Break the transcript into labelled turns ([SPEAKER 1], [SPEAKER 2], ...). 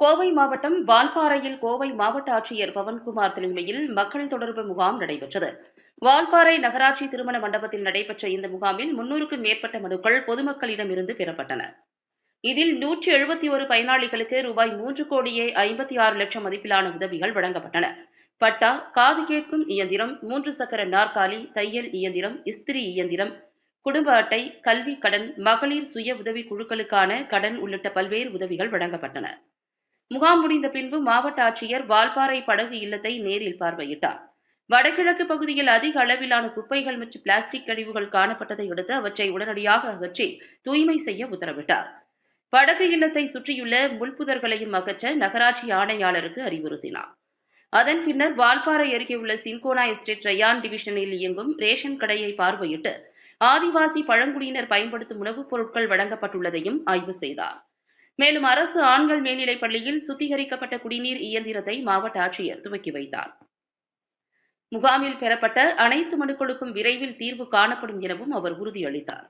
[SPEAKER 1] கோவை மாவட்டம் வால்பாறையில் கோவை மாவட்ட ஆட்சியர் பவன்குமார் தலைமையில் மக்கள் தொடர்பு முகாம் நடைபெற்றது. வால்பாறை நகராட்சி திருமண மண்டபத்தில் நடைபெற்ற இந்த முகாமில் முன்னூறுக்கும் மேற்பட்ட மனுக்கள் பொதுமக்களிடமிருந்து பெறப்பட்டன. இதில் நூற்றி எழுபத்தி ஒரு பயனாளிகளுக்கு ரூபாய் மூன்று கோடியே ஐம்பத்தி ஆறு லட்சம் மதிப்பிலான உதவிகள் வழங்கப்பட்டன. பட்டா காது கேட்கும் இயந்திரம் மூன்று சக்கர நாற்காலி தையல் இயந்திரம் இஸ்திரி இயந்திரம் குடும்ப அட்டை கல்வி கடன் மகளிர் சுய உதவி குழுக்களுக்கான கடன் உள்ளிட்ட பல்வேறு உதவிகள் வழங்கப்பட்டன. முகாம் முடிந்த பின்பு மாவட்ட ஆட்சியர் வால்பாறை படகு இல்லத்தை நேரில் பார்வையிட்டார். வடகிழக்கு பகுதியில் அதிக அளவிலான குப்பைகள் மற்றும் பிளாஸ்டிக் கழிவுகள் காணப்பட்டதை அடுத்து அவற்றை உடனடியாக அகற்றி தூய்மை செய்ய உத்தரவிட்டார். படகு இல்லத்தை சுற்றியுள்ள முள்புதர்களையும் அகற்ற நகராட்சி ஆணையாளருக்கு அறிவுறுத்தினார். அதன் பின்னர் வால்பாறை அருகே உள்ள சின்கோனா எஸ்டேட் ரயான் டிவிஷனில் இயங்கும் ரேஷன் கடையை பார்வையிட்டு ஆதிவாசி பழங்குடியினர் பயன்படுத்தும் உணவுப் பொருட்கள் வழங்கப்பட்டுள்ளதையும் ஆய்வு செய்தார். மேலும் அரசு ஆண்கள் மேல்நிலைப் பள்ளியில் சுத்திகரிக்கப்பட்ட குடிநீர் இயந்திரத்தை மாவட்ட ஆட்சியர் துவக்கி வைத்தார். முகாமில் பெறப்பட்ட அனைத்து மனுக்களுக்கும் விரைவில் தீர்வு காணப்படும் எனவும் அவர் உறுதியளித்தார்.